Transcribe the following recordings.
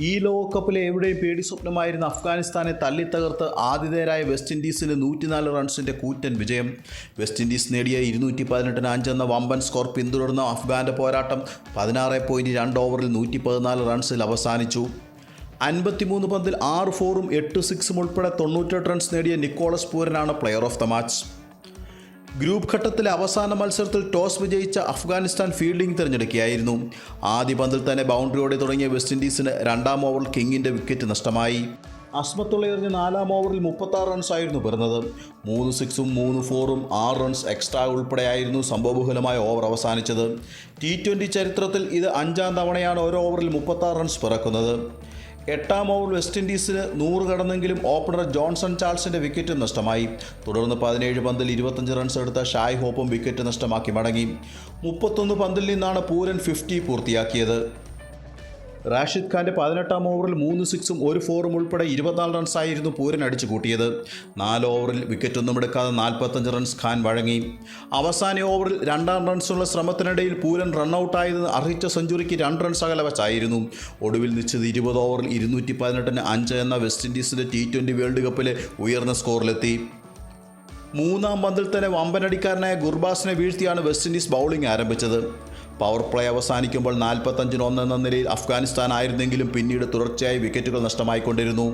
ഈ ലോകകപ്പിലെ എവിടെയും പേടി സ്വപ്നമായിരുന്ന അഫ്ഗാനിസ്ഥാനെ തള്ളിത്തകർത്ത് ആതിഥേയരായ വെസ്റ്റ് ഇൻഡീസിന് നൂറ്റിനാല് റൺസിന്റെ കൂറ്റൻ വിജയം. വെസ്റ്റ് ഇൻഡീസ് നേടിയ ഇരുന്നൂറ്റി പതിനെട്ടിന് അഞ്ചെന്ന വമ്പൻ സ്കോർ പിന്തുടർന്ന അഫ്ഗാന്റെ പോരാട്ടം പതിനാറ് പോയിന്റ് രണ്ട് ഓവറിൽ നൂറ്റി പതിനാല് റൺസിൽ അവസാനിച്ചു. അൻപത്തിമൂന്ന് പന്തിൽ ആറ് ഫോറും എട്ട് സിക്സും ഉൾപ്പെടെ തൊണ്ണൂറ്റെട്ട് റൺസ് നേടിയ Nicholas പൂരനാണ് player of the match. Group ഘട്ടത്തിലെ അവസാന മത്സരത്തിൽ ടോസ് വിജയിച്ച അഫ്ഗാനിസ്ഥാൻ ഫീൽഡിംഗ് തിരഞ്ഞെടുക്കുകയായിരുന്നു. ആദ്യ പന്തിൽ തന്നെ ബൗണ്ടറിയോടെ തുടങ്ങിയ വെസ്റ്റ് ഇൻഡീസിന് രണ്ടാം ഓവറിൽ കിങ്ങിന്റെ വിക്കറ്റ് നഷ്ടമായി. അസ്മത്തുള്ള എറിഞ്ഞ നാലാം ഓവറിൽ മുപ്പത്താറ് റൺസായിരുന്നു പിറന്നത്. മൂന്ന് സിക്സും മൂന്ന് ഫോറും ആറ് റൺസ് എക്സ്ട്രാ ഉൾപ്പെടെയായിരുന്നു സംഭവബഹുലമായ ഓവർ അവസാനിച്ചത്. ടി ചരിത്രത്തിൽ ഇത് അഞ്ചാം തവണയാണ് ഓരോ ഓവറിൽ മുപ്പത്താറ് റൺസ് പിറക്കുന്നത്. എട്ടാം ഓവർ വെസ്റ്റ് ഇൻഡീസിന് നൂറ് കടന്നെങ്കിലും ഓപ്പണർ ജോൺസൺ ചാൾസിന്റെ വിക്കറ്റ് നഷ്ടമായി. തുടർന്ന് പതിനേഴ് പന്തിൽ ഇരുപത്തഞ്ച് റൺസ് എടുത്ത ഷായ് ഹോപ്പും വിക്കറ്റ് നഷ്ടമാക്കി മടങ്ങി. മുപ്പത്തൊന്ന് പന്തിൽ നിന്നാണ് പൂരൻ ഫിഫ്റ്റി പൂർത്തിയാക്കിയത്. റാഷിദ് ഖാന്റെ പതിനെട്ടാം ഓവറിൽ മൂന്ന് സിക്സും ഒരു ഫോറും ഉൾപ്പെടെ ഇരുപത്തിനാല് റൺസായിരുന്നു പൂരൻ അടിച്ചു കൂട്ടിയത്. നാല് ഓവറിൽ വിക്കറ്റൊന്നും എടുക്കാതെ നാൽപ്പത്തഞ്ച് റൺസ് ഖാൻ വഴങ്ങി. അവസാന ഓവറിൽ രണ്ടാം റൺസുള്ള ശ്രമത്തിനിടയിൽ പൂരൻ റണ്ണൌട്ടായത് അർഹിച്ച സെഞ്ചുറിക്ക് രണ്ട് റൺസ് അകലെ വച്ചായിരുന്നു. ഒടുവിൽ നിശ്ചിത ഇരുപത് ഓവറിൽ ഇരുന്നൂറ്റി പതിനെട്ടിന് അഞ്ച് എന്ന വെസ്റ്റ് ഇൻഡീസിന്റെ ടി ട്വന്റി വേൾഡ് കപ്പിലെ ഉയർന്ന സ്കോറിലെത്തി മൂന്നാം പന്തിൽ തന്നെ വമ്പനടിക്കാരനായ ഗുർബാസിനെ വീഴ്ത്തിയാണ് വെസ്റ്റ് ഇൻഡീസ് ബൗളിംഗ് ആരംഭിച്ചത്. പവർ പ്ലേ അവസാനിക്കുമ്പോൾ നാൽപ്പത്തഞ്ചിന് ഒന്ന് എന്ന നിലയിൽ അഫ്ഗാനിസ്ഥാൻ ആയിരുന്നെങ്കിലും പിന്നീട് തുടർച്ചയായി വിക്കറ്റുകൾ നഷ്ടമായിക്കൊണ്ടിരുന്നു.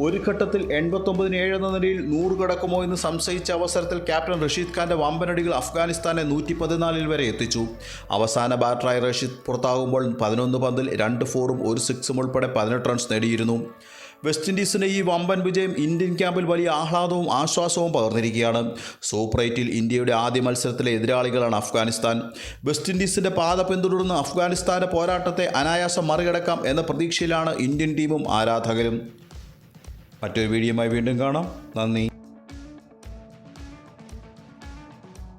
ഒരു ഘട്ടത്തിൽ എൺപത്തൊമ്പതിന് ഏഴ് എന്ന നിലയിൽ നൂറ് കടക്കുമോ എന്ന് സംശയിച്ച അവസരത്തിൽ ക്യാപ്റ്റൻ റഷീദ് ഖാന്റെ വമ്പനടികൾ അഫ്ഗാനിസ്ഥാനെ നൂറ്റി പതിനാലിൽ വരെ എത്തിച്ചു. അവസാന ബാറ്ററായി റഷീദ് പുറത്താകുമ്പോൾ പതിനൊന്ന് പന്തിൽ രണ്ട് ഫോറും ഒരു സിക്സും ഉൾപ്പെടെ പതിനെട്ട് റൺസ് നേടിയിരുന്നു. വെസ്റ്റ് ഇൻഡീസിന്റെ ഈ വമ്പൻ വിജയം ഇന്ത്യൻ ക്യാമ്പിൽ വലിയ ആഹ്ലാദവും ആശ്വാസവും പകർന്നിരിക്കുകയാണ്. സൂപ്പർ എയ്റ്റിൽ ഇന്ത്യയുടെ ആദ്യ മത്സരത്തിലെ എതിരാളികളാണ് അഫ്ഗാനിസ്ഥാൻ. വെസ്റ്റ് ഇൻഡീസിന്റെ പാത പിന്തുടർന്ന് അഫ്ഗാനിസ്ഥാന്റെ പോരാട്ടത്തെ അനായാസം മറികടക്കാം എന്ന പ്രതീക്ഷയിലാണ് ഇന്ത്യൻ ടീമും ആരാധകരും. മറ്റൊരു വീഡിയോയുമായി വീണ്ടും കാണാം. നന്ദി.